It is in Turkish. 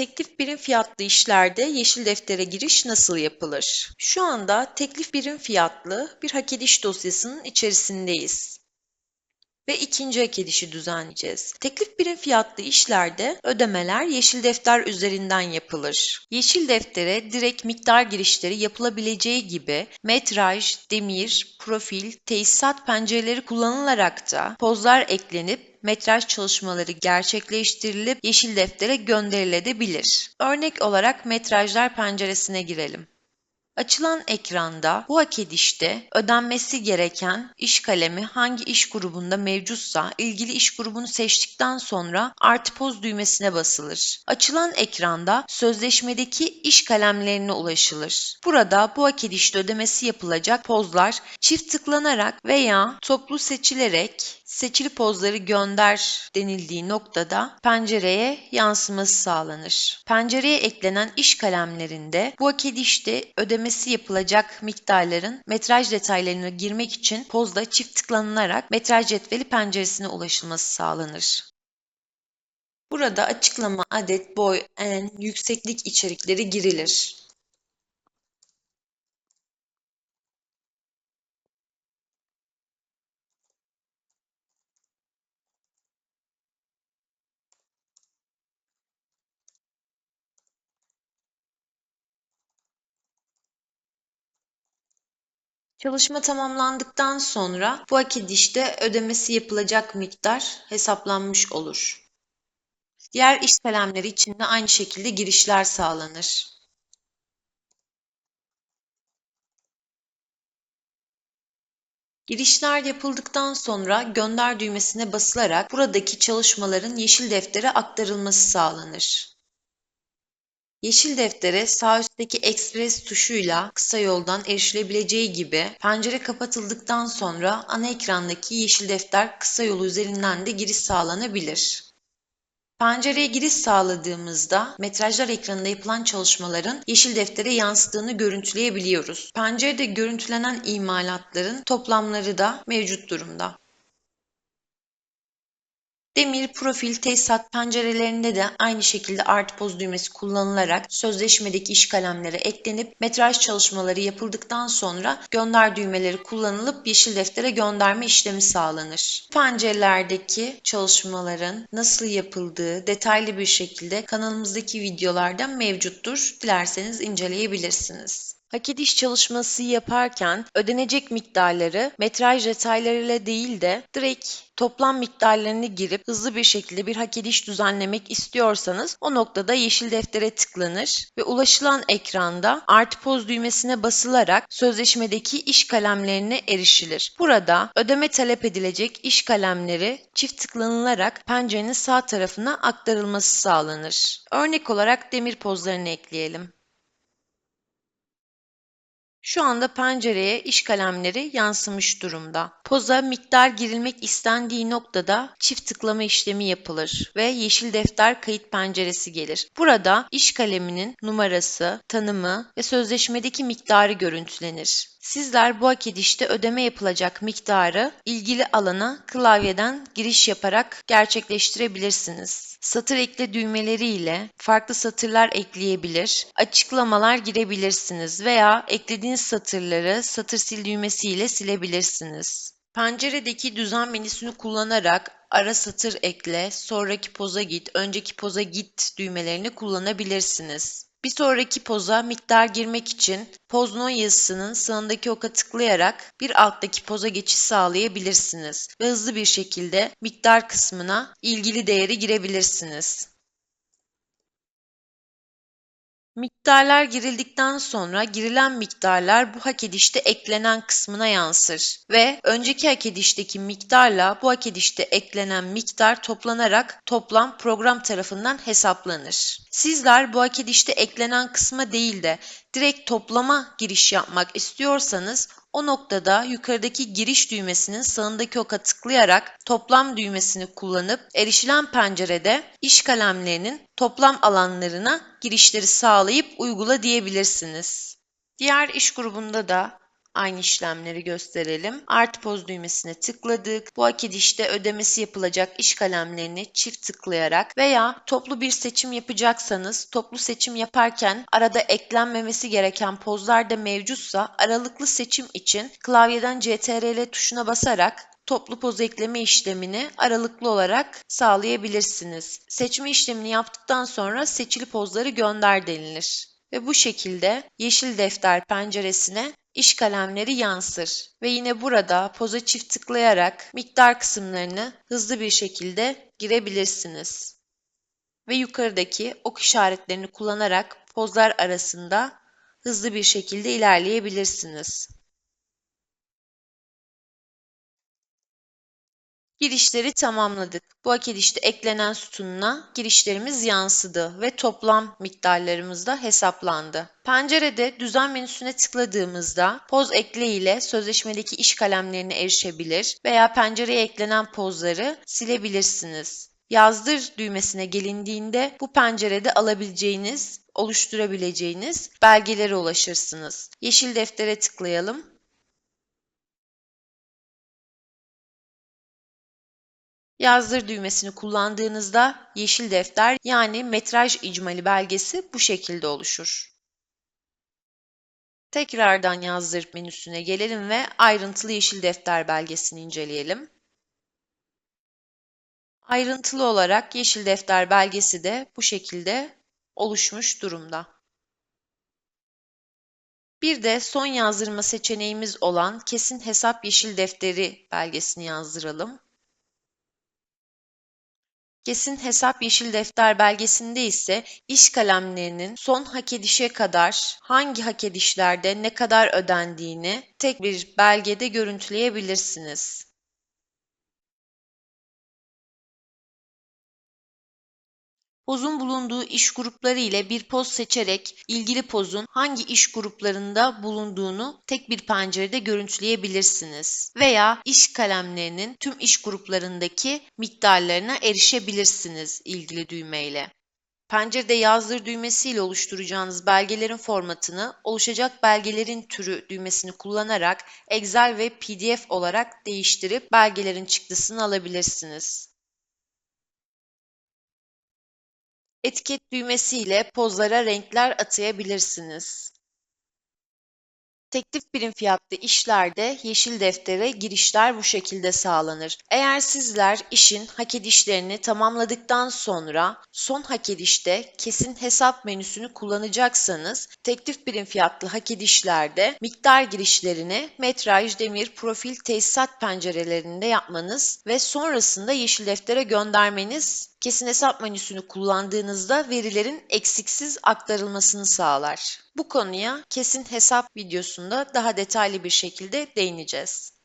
teklif birim fiyatlı işlerde yeşil deftere giriş nasıl yapılır? Şu anda teklif birim fiyatlı bir hak ediş dosyasının içerisindeyiz ve ikinci hak edişi düzenleyeceğiz. Teklif birim fiyatlı işlerde ödemeler yeşil defter üzerinden yapılır. Yeşil deftere direkt miktar girişleri yapılabileceği gibi metraj, demir, profil, tesisat pencereleri kullanılarak da pozlar eklenip metraj çalışmaları gerçekleştirilip yeşil deftere gönderilebilir. Örnek olarak metrajlar penceresine girelim. Açılan ekranda bu hak edişte ödenmesi gereken iş kalemi hangi iş grubunda mevcutsa ilgili iş grubunu seçtikten sonra artı poz düğmesine basılır. Açılan ekranda sözleşmedeki iş kalemlerine ulaşılır. Burada bu hak edişte ödemesi yapılacak pozlar çift tıklanarak veya toplu seçilerek seçili pozları gönder denildiği noktada pencereye yansıması sağlanır. Pencereye eklenen iş kalemlerinde bu hak edişte ödemesi yapılacak miktarların metraj detaylarına girmek için pozda çift tıklanılarak metraj cetveli penceresine ulaşılması sağlanır. Burada açıklama, adet, boy, en, yükseklik içerikleri girilir. Çalışma tamamlandıktan sonra bu hak edişte ödemesi yapılacak miktar hesaplanmış olur. Diğer iş kalemleri için de aynı şekilde girişler sağlanır. Girişler yapıldıktan sonra gönder düğmesine basılarak buradaki çalışmaların yeşil deftere aktarılması sağlanır. Yeşil deftere sağ üstteki Express tuşuyla kısa yoldan erişilebileceği gibi pencere kapatıldıktan sonra ana ekrandaki yeşil defter kısa yolu üzerinden de giriş sağlanabilir. Pencereye giriş sağladığımızda metrajlar ekranında yapılan çalışmaların yeşil deftere yansıdığını görüntüleyebiliyoruz. Pencerede görüntülenen imalatların toplamları da mevcut durumda. Demir, profil, tesisat pencerelerinde de aynı şekilde artı poz düğmesi kullanılarak sözleşmedeki iş kalemleri eklenip metraj çalışmaları yapıldıktan sonra gönder düğmeleri kullanılıp yeşil deftere gönderme işlemi sağlanır. Pencerelerdeki çalışmaların nasıl yapıldığı detaylı bir şekilde kanalımızdaki videolarda mevcuttur. Dilerseniz inceleyebilirsiniz. Hak ediş çalışması yaparken ödenecek miktarları metraj detaylarıyla değil de direkt toplam miktarlarını girip hızlı bir şekilde bir hak ediş düzenlemek istiyorsanız o noktada yeşil deftere tıklanır ve ulaşılan ekranda artı poz düğmesine basılarak sözleşmedeki iş kalemlerine erişilir. Burada ödeme talep edilecek iş kalemleri çift tıklanılarak pencerenin sağ tarafına aktarılması sağlanır. Örnek olarak demir pozlarını ekleyelim. Şu anda pencereye iş kalemleri yansımış durumda. Poza miktar girilmek istendiği noktada çift tıklama işlemi yapılır ve yeşil defter kayıt penceresi gelir. Burada iş kaleminin numarası, tanımı ve sözleşmedeki miktarı görüntülenir. Sizler bu hak edişte ödeme yapılacak miktarı ilgili alana klavyeden giriş yaparak gerçekleştirebilirsiniz. Satır ekle düğmeleri ile farklı satırlar ekleyebilir, açıklamalar girebilirsiniz veya eklediğiniz satırları satır sil düğmesi ile silebilirsiniz. Penceredeki düzen menüsünü kullanarak ara satır ekle, sonraki poza git, önceki poza git düğmelerini kullanabilirsiniz. Bir sonraki poza miktar girmek için poz no yazısının sağındaki oka tıklayarak bir alttaki poza geçiş sağlayabilirsiniz ve hızlı bir şekilde miktar kısmına ilgili değeri girebilirsiniz. Miktarlar girildikten sonra girilen miktarlar bu hak edişte eklenen kısmına yansır ve önceki hak edişteki miktarla bu hak edişte eklenen miktar toplanarak toplam program tarafından hesaplanır. Sizler bu hak edişte eklenen kısma değil de direkt toplama giriş yapmak istiyorsanız o noktada yukarıdaki giriş düğmesinin sağındaki oka tıklayarak toplam düğmesini kullanıp erişilen pencerede iş kalemlerinin toplam alanlarına girişleri sağlayıp uygula diyebilirsiniz. Diğer iş grubunda da Aynı işlemleri gösterelim. Artı poz düğmesine tıkladık. Bu hak edişte ödemesi yapılacak iş kalemlerini çift tıklayarak veya toplu bir seçim yapacaksanız toplu seçim yaparken arada eklenmemesi gereken pozlar da mevcutsa aralıklı seçim için klavyeden CTRL tuşuna basarak toplu poz ekleme işlemini aralıklı olarak sağlayabilirsiniz. Seçme işlemini yaptıktan sonra seçili pozları gönder denilir. Ve bu şekilde yeşil defter penceresine iş kalemleri yansır. Ve yine burada poza çift tıklayarak miktar kısımlarını hızlı bir şekilde girebilirsiniz. Ve yukarıdaki ok işaretlerini kullanarak pozlar arasında hızlı bir şekilde ilerleyebilirsiniz. Girişleri tamamladık. Bu hak edişte eklenen sütununa girişlerimiz yansıdı ve toplam miktarlarımız da hesaplandı. Pencerede düzen menüsüne tıkladığımızda poz ekle ile sözleşmedeki iş kalemlerine erişebilir veya pencereye eklenen pozları silebilirsiniz. Yazdır düğmesine gelindiğinde bu pencerede alabileceğiniz, oluşturabileceğiniz belgelere ulaşırsınız. Yeşil deftere tıklayalım Yazdır düğmesini kullandığınızda yeşil defter yani metraj icmali belgesi bu şekilde oluşur. Tekrardan yazdır menüsüne gelelim ve ayrıntılı yeşil defter belgesini inceleyelim. Ayrıntılı olarak yeşil defter belgesi de bu şekilde oluşmuş durumda. Bir de son yazdırma seçeneğimiz olan kesin hesap yeşil defteri belgesini yazdıralım. Kesin hesap yeşil defter belgesinde ise iş kalemlerinin son hak edişe kadar hangi hak edişlerde ne kadar ödendiğini tek bir belgede görüntüleyebilirsiniz. Pozun bulunduğu iş grupları ile bir poz seçerek ilgili pozun hangi iş gruplarında bulunduğunu tek bir pencerede görüntüleyebilirsiniz. Veya iş kalemlerinin tüm iş gruplarındaki miktarlarına erişebilirsiniz ilgili düğmeyle. Pencerede yazdır düğmesiyle oluşturacağınız belgelerin formatını oluşacak belgelerin türü düğmesini kullanarak Excel ve PDF olarak değiştirip belgelerin çıktısını alabilirsiniz. Etiket düğmesiyle pozlara renkler atayabilirsiniz. Teklif birim fiyatlı işlerde yeşil deftere girişler bu şekilde sağlanır. Eğer sizler işin hak edişlerini tamamladıktan sonra son hak edişte kesin hesap menüsünü kullanacaksanız teklif birim fiyatlı hak edişlerde miktar girişlerini metraj, demir, profil, tesisat pencerelerinde yapmanız ve sonrasında yeşil deftere göndermeniz kesin hesap menüsünü kullandığınızda verilerin eksiksiz aktarılmasını sağlar. Bu konuya kesin hesap videosunda daha detaylı bir şekilde değineceğiz.